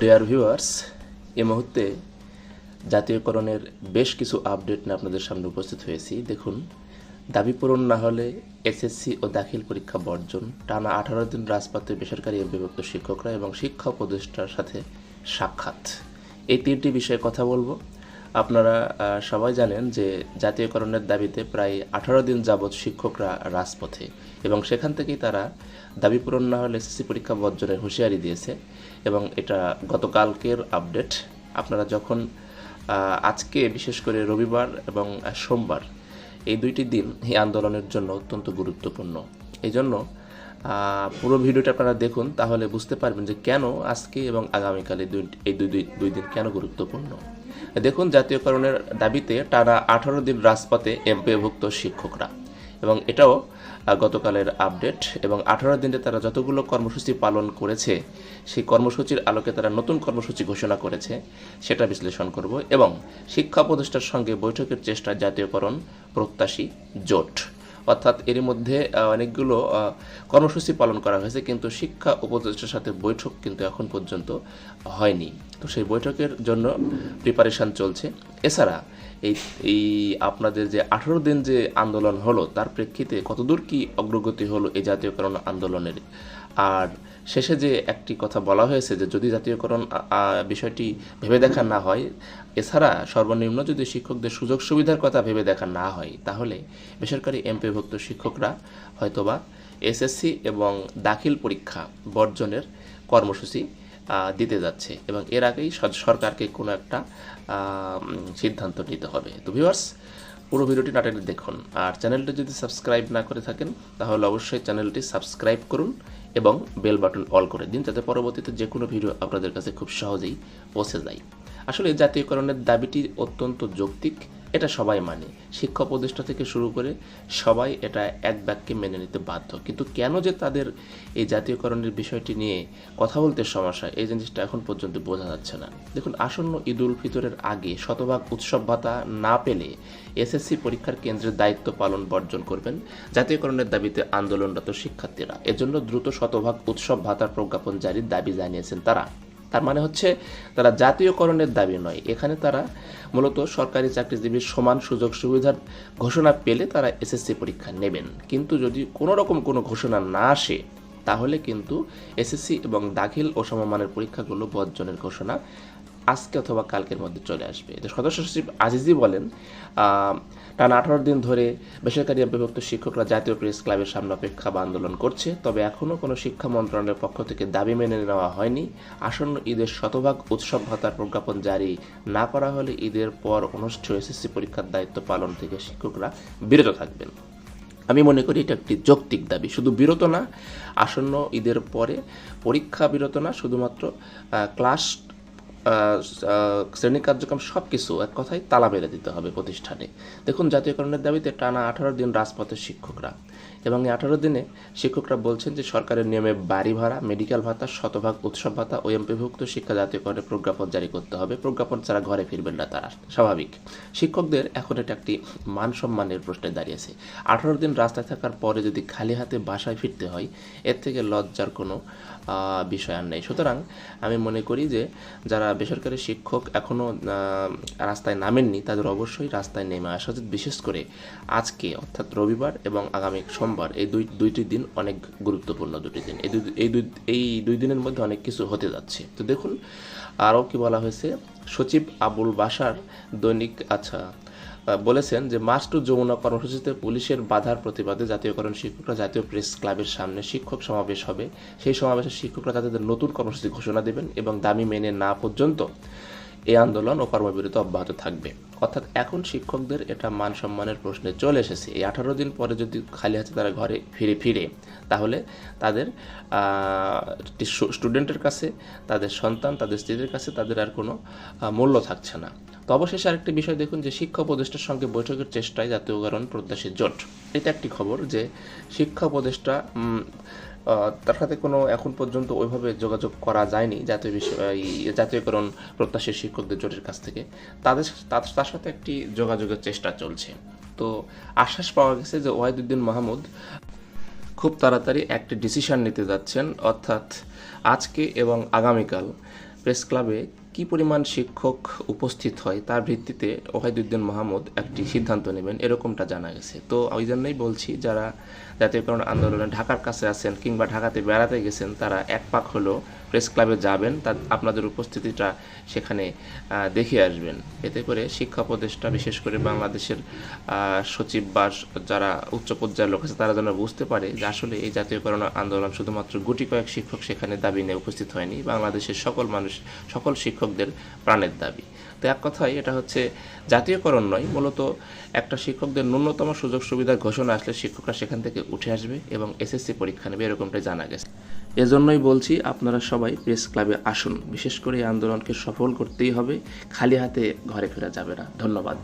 Dear viewers এ মুহূর্তে জাতীয়করণের বেশ কিছু আপডেট নিয়ে আপনাদের সামনে উপস্থিত হয়েছি। দেখুন, দাবি পূরণ না হলে এসএসসি ও দাখিল পরীক্ষা বর্জন। টানা আঠারো দিন রাজপথে বেসরকারি বিভক্ত শিক্ষকরা এবং শিক্ষা উপদেষ্টার সাথে সাক্ষাৎ। এই তিনটি বিষয়ে কথা বলব। আপনারা সবাই জানেন যে জাতীয়করণের দাবিতে প্রায় আঠারো দিন যাবৎ শিক্ষকরা রাজপথে এবং সেখান থেকেই তারা দাবি পূরণ না হলে এসএসসি পরীক্ষা বর্জনের হুঁশিয়ারি দিয়েছে এবং এটা গতকালকের আপডেট। আপনারা যখন আজকে বিশেষ করে রবিবার এবং সোমবার এই দুইটি দিন এই আন্দোলনের জন্য অত্যন্ত গুরুত্বপূর্ণ। এই জন্য পুরো ভিডিওটা আপনারা দেখুন, তাহলে বুঝতে পারবেন যে কেন আজকে এবং আগামীকাল এই দুই এই দুই দুই দুই দিন কেন গুরুত্বপূর্ণ। দেখুন, জাতীয়করণের দাবিতে টানা আঠারো দিন রাজপথে এমপিভুক্ত শিক্ষকরা। এবং এটাও গতকালের আপডেট। এবং আঠারো দিনে তারা যতগুলো কর্মসূচি পালন করেছে, সেই কর্মসূচির আলোকে তারা নতুন কর্মসূচি ঘোষণা করেছে, সেটা বিশ্লেষণ করব। এবং শিক্ষা উপদেষ্টার সঙ্গে বৈঠকের চেষ্টা জাতীয়করণ প্রত্যাশী জোট। অর্থাৎ এর মধ্যে অনেকগুলো কর্মসূচি পালন করা হয়েছে, কিন্তু শিক্ষা উপদেষ্টার সাথে বৈঠক কিন্তু এখন পর্যন্ত হয়নি। তো সেই বৈঠকের জন্য প্রিপারেশান চলছে। এছাড়া এই এই আপনাদের যে আঠারো দিন যে আন্দোলন হলো, তার প্রেক্ষিতে কতদূর কি অগ্রগতি হলো এই জাতীয়করণ আন্দোলনের? আর শেষে যে একটি কথা বলা হয়েছে যে যদি জাতীয়করণ বিষয়টি ভেবে দেখা না হয়, এছাড়া সর্বনিম্ন যদি শিক্ষকদের সুযোগ সুবিধার কথা ভেবে দেখা না হয়, তাহলে বেসরকারি এমপিভুক্ত শিক্ষকরা হয়তোবা এসএসসি এবং দাখিল পরীক্ষা বর্জনের কর্মসূচি দিতে যাচ্ছে এবং এর আগেই সরকারকে কোনো একটা সিদ্ধান্ত নিতে হবে। তো ভিউয়ার্স পুরো ভিডিওটি নাটেনে দেখুন। আর চ্যানেলটি যদি সাবস্ক্রাইব না করে থাকেন, তাহলে অবশ্যই চ্যানেলটি সাবস্ক্রাইব করুন এবং বেল বাটন অল করে দিন, যাতে পরবর্তীতে যে কোনো ভিডিও আপনাদের কাছে খুব সহজেই পৌঁছে যায়। আসলে জাতীয়করণের দাবিটি অত্যন্ত যৌক্তিক। এটা সবাই মানে। শিক্ষা উপদেষ্টা থেকে শুরু করে সবাই এটা এক বাক্যে মেনে নিতে বাধ্য। কিন্তু কেন যে তাদের এই জাতীয়করণের বিষয়টি নিয়ে কথা বলতে সমস্যা এই জিনিসটা এখন পর্যন্ত বোঝা যাচ্ছে না। দেখুন, আসন্ন ঈদ উল ফিতরের আগে শতভাগ উৎসব ভাতা না পেলে এসএসসি পরীক্ষার কেন্দ্রের দায়িত্ব পালন বর্জন করবেন জাতীয়করণের দাবিতে আন্দোলনরত শিক্ষার্থীরা। এজন্য দ্রুত শতভাগ উৎসব ভাতার প্রজ্ঞাপন জারির দাবি জানিয়েছেন তারা। তার মানে হচ্ছে তারা জাতীয়করণের দাবি নয়। এখানে তারা মূলত সরকারি চাকরিজীবীর সমান সুযোগ সুবিধার ঘোষণা পেলে তারা এসএসসি পরীক্ষা নেবেন। কিন্তু যদি কোনো রকম কোনো ঘোষণা না আসে, তাহলে কিন্তু এসএসসি এবং দাখিল ও সমমানের পরীক্ষাগুলো বর্জনের ঘোষণা আজকে অথবা কালকের মধ্যে চলে আসবে। এতে সদস্য সচিব আজিজি বলেন টানা আঠারো দিন ধরে বেসরকারি বিভক্ত শিক্ষকরা জাতীয় প্রেস ক্লাবের সামনে অপেক্ষা বা আন্দোলন করছে, তবে এখনও কোনো শিক্ষা মন্ত্রণালয়ের পক্ষ থেকে দাবি মেনে নেওয়া হয়নি। আসন্ন ঈদের শতভাগ উৎসব ভাতার প্রজ্ঞাপন জারি না করা হলে ঈদের পর অনুষ্ঠেয় এসএসসি পরীক্ষার দায়িত্ব পালন থেকে শিক্ষকরা বিরত থাকবেন। আমি মনে করি এটা একটি যৌক্তিক দাবি। শুধু বিরত না, আসন্ন ঈদের পরে পরীক্ষা বিরত না, শুধুমাত্র ক্লাস শ্রেণি কার্যক্রম সব কিছু এক কথায় তালা মেরে দিতে হবে প্রতিষ্ঠানে। দেখুন জাতীয়করণের দাবিতে টানা আঠারো দিন রাজপথের শিক্ষকরা। এবং এই আঠারো দিনে শিক্ষকরা বলছেন যে সরকারের নিয়মে বাড়ি ভাড়া, মেডিকেল ভাতা, শতভাগ উৎসব ভাতা ও এমপিভুক্ত শিক্ষা জাতীয়করণের প্রজ্ঞাপন জারি করতে হবে। প্রজ্ঞাপন ছাড়া ঘরে ফিরবেন না তারা। স্বাভাবিক। শিক্ষকদের এখন এটা একটি মান সম্মানের প্রশ্নে দাঁড়িয়েছে। আঠারো দিন রাস্তায় থাকার পরে যদি খালি হাতে বাসায় ফিরতে হয়, এর থেকে লজ্জার কোনো বিষয় আর নেই। সুতরাং আমি মনে করি যে যারা বেসরকারি শিক্ষক এখনও রাস্তায় নামেননি, তাদের অবশ্যই রাস্তায় নেমে আসা উচিত। বিশেষ করে আজকে, অর্থাৎ রবিবার এবং আগামী সোমবার এই দুই, দুইটি দিন অনেক গুরুত্বপূর্ণ দুটি দিন। এই দুই এই দুই এই দুই দিনের মধ্যে অনেক কিছু হতে যাচ্ছে। তো দেখুন, আরও কি বলা হয়েছে? সচিব আবুল বাসার দৈনিক আচ্ছা বলেছেন যে মাস টু যমুনা কর্মসূচিতে পুলিশের বাধার প্রতিবাদে জাতীয়করণ শিক্ষকরা জাতীয় প্রেস ক্লাবের সামনে শিক্ষক সমাবেশ হবে। সেই সমাবেশে শিক্ষকরা তাদের নতুন কর্মসূচি ঘোষণা দেবেন এবং দামি মেনে না পর্যন্ত এই আন্দোলন ও কর্মবিরতি অব্যাহত থাকবে। অর্থাৎ এখন শিক্ষকদের এটা মান সম্মানের প্রশ্নে চলে এসেছে। এই আঠারো দিন পরে যদি খালি হাতে তারা ঘরে ফিরে ফিরে, তাহলে তাদের স্টুডেন্টের কাছে, তাদের সন্তান, তাদের স্ত্রীদের কাছে তাদের আর কোনো মূল্য থাকছে না। তো অবশেষে আরেকটি বিষয় দেখুন যে শিক্ষা উপদেষ্টার সঙ্গে বৈঠকের চেষ্টায় জাতীয়করণ প্রত্যাশী জোট। এটা একটি খবর যে শিক্ষা উপদেষ্টা তার সাথে কোনো এখন পর্যন্ত ওইভাবে যোগাযোগ করা যায়নি জাতীয় বিষয় জাতীয়করণ প্রত্যাশী শিক্ষকদের জোটের কাছ থেকে। তাদের তার- সাথে একটি যোগাযোগের চেষ্টা চলছে। তো আশ্বাস পাওয়া গেছে যে ওয়াহিদুদ্দিন মাহমুদ খুব তাড়াতাড়ি একটি ডিসিশন নিতে যাচ্ছেন। অর্থাৎ আজকে এবং আগামীকাল প্রেস ক্লাবে কি পরিমাণ শিক্ষক উপস্থিত হয় তার ভিত্তিতে ওহাইদুদ্দিন মাহমুদ একটি সিদ্ধান্ত নেবেন, এরকমটা জানা গেছে। তো ওই জন্যই বলছি, যারা জাতীয়করণ আন্দোলনে ঢাকার কাছে আছেন কিংবা ঢাকাতে বেড়াতে গেছেন, তারা এক পাক হলো প্রেস ক্লাবে যাবেন, তা আপনাদের উপস্থিতিটা সেখানে দেখে আসবেন। এতে করে শিক্ষা উপদেষ্টা বিশেষ করে বাংলাদেশের সচিব বা যারা উচ্চ পর্যায়ের লোক আছে, তারা যেন বুঝতে পারে যে আসলে এই জাতীয়করণ আন্দোলন শুধুমাত্র গুটি কয়েক শিক্ষক সেখানে দাবি নিয়ে উপস্থিত হয়নি। বাংলাদেশের সকল মানুষ, সকল শিক্ষকদের প্রাণের দাবি। তো এক কথায় এটা হচ্ছে জাতীয়করণ নয়, মূলত একটা শিক্ষকদের ন্যূনতম সুযোগ সুবিধার ঘোষণা আসলে শিক্ষকরা সেখান থেকে উঠে আসবে এবং এসএসসি পরীক্ষা নেবে এরকমটাই জানা গেছে। এজন্যই বলছি আপনারা সবাই প্রেস ক্লাবে আসুন, বিশেষ করে এই আন্দোলনকে সফল করতেই হবে, খালি হাতে ঘরে ফেরা যাবে না। ধন্যবাদ।